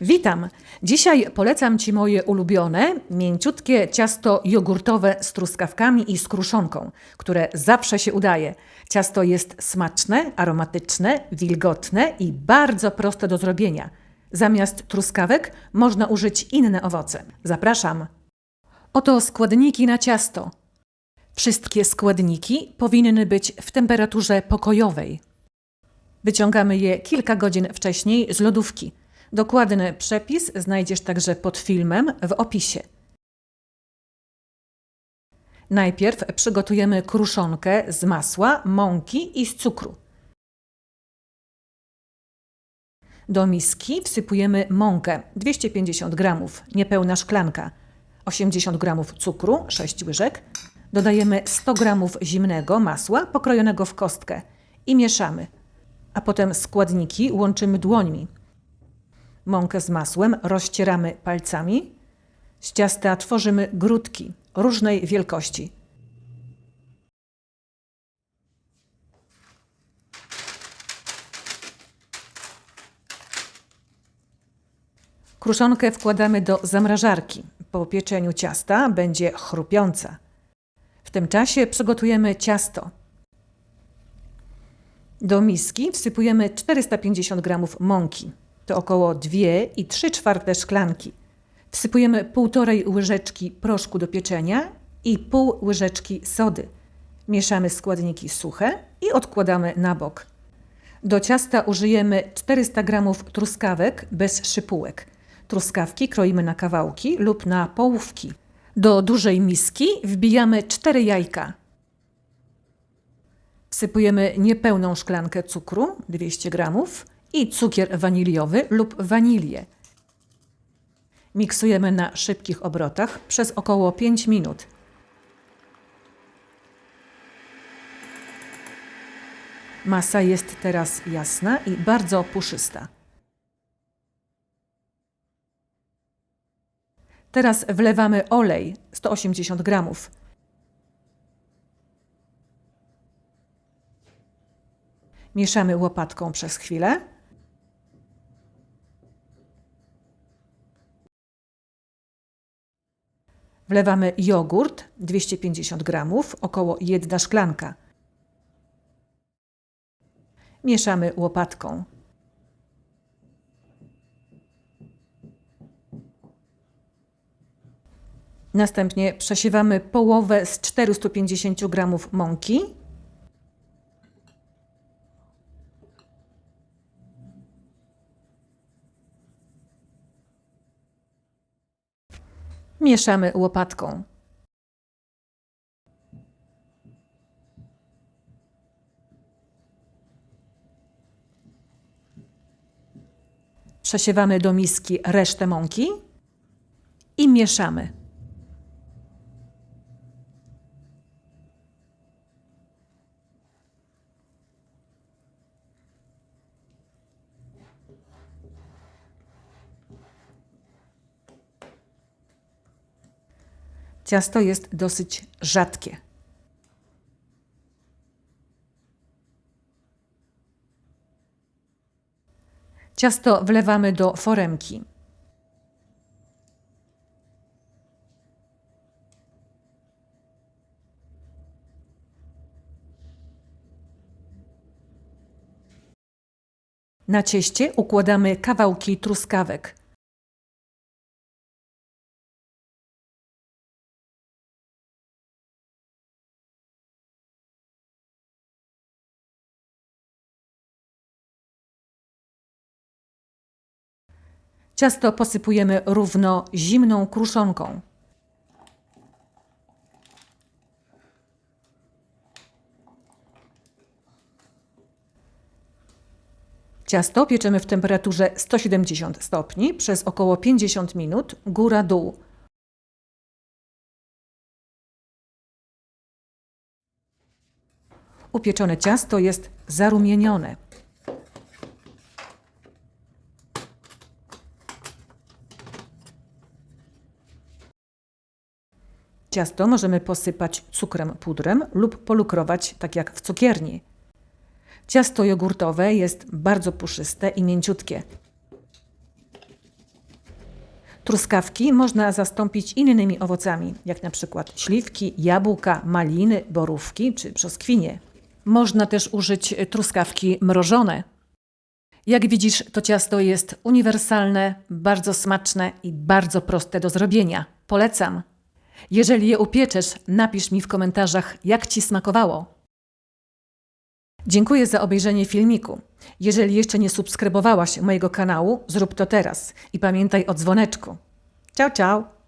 Witam! Dzisiaj polecam Ci moje ulubione, mięciutkie ciasto jogurtowe z truskawkami i z kruszonką, które zawsze się udaje. Ciasto jest smaczne, aromatyczne, wilgotne i bardzo proste do zrobienia. Zamiast truskawek można użyć inne owoce. Zapraszam! Oto składniki na ciasto. Wszystkie składniki powinny być w temperaturze pokojowej. Wyciągamy je kilka godzin wcześniej z lodówki. Dokładny przepis znajdziesz także pod filmem w opisie. Najpierw przygotujemy kruszonkę z masła, mąki i z cukru. Do miski wsypujemy mąkę 250 g, niepełna szklanka, 80 g cukru, 6 łyżek. Dodajemy 100 g zimnego masła pokrojonego w kostkę i mieszamy. A potem składniki łączymy dłońmi. Mąkę z masłem rozcieramy palcami. Z ciasta tworzymy grudki różnej wielkości. Kruszonkę wkładamy do zamrażarki. Po pieczeniu ciasta będzie chrupiąca. W tym czasie przygotujemy ciasto. Do miski wsypujemy 450 g mąki. To około 2,3 czwarte szklanki. Wsypujemy półtorej łyżeczki proszku do pieczenia i pół łyżeczki sody. Mieszamy składniki suche i odkładamy na bok. Do ciasta użyjemy 400 g truskawek bez szypułek. Truskawki kroimy na kawałki lub na połówki. Do dużej miski wbijamy 4 jajka. Wsypujemy niepełną szklankę cukru 200 g i cukier waniliowy lub wanilię. Miksujemy na szybkich obrotach przez około 5 minut. Masa jest teraz jasna i bardzo puszysta. Teraz wlewamy olej 180 gramów. Mieszamy łopatką przez chwilę. Wlewamy jogurt 250 gramów, około 1 szklanka. Mieszamy łopatką. Następnie przesiewamy połowę z 450 gramów mąki. Mieszamy łopatką. Przesiewamy do miski resztę mąki i mieszamy. Ciasto jest dosyć rzadkie. Ciasto wlewamy do foremki. Na cieście układamy kawałki truskawek. Ciasto posypujemy równo zimną kruszonką. Ciasto pieczemy w temperaturze 170 stopni przez około 50 minut, góra-dół. Upieczone ciasto jest zarumienione. Ciasto możemy posypać cukrem pudrem lub polukrować tak jak w cukierni. Ciasto jogurtowe jest bardzo puszyste i mięciutkie. Truskawki można zastąpić innymi owocami, jak na przykład śliwki, jabłka, maliny, borówki czy brzoskwinie. Można też użyć truskawki mrożone. Jak widzisz, to ciasto jest uniwersalne, bardzo smaczne i bardzo proste do zrobienia. Polecam. Jeżeli je upieczesz, napisz mi w komentarzach, jak ci smakowało. Dziękuję za obejrzenie filmiku. Jeżeli jeszcze nie subskrybowałaś mojego kanału, zrób to teraz i pamiętaj o dzwoneczku. Ciao, ciao!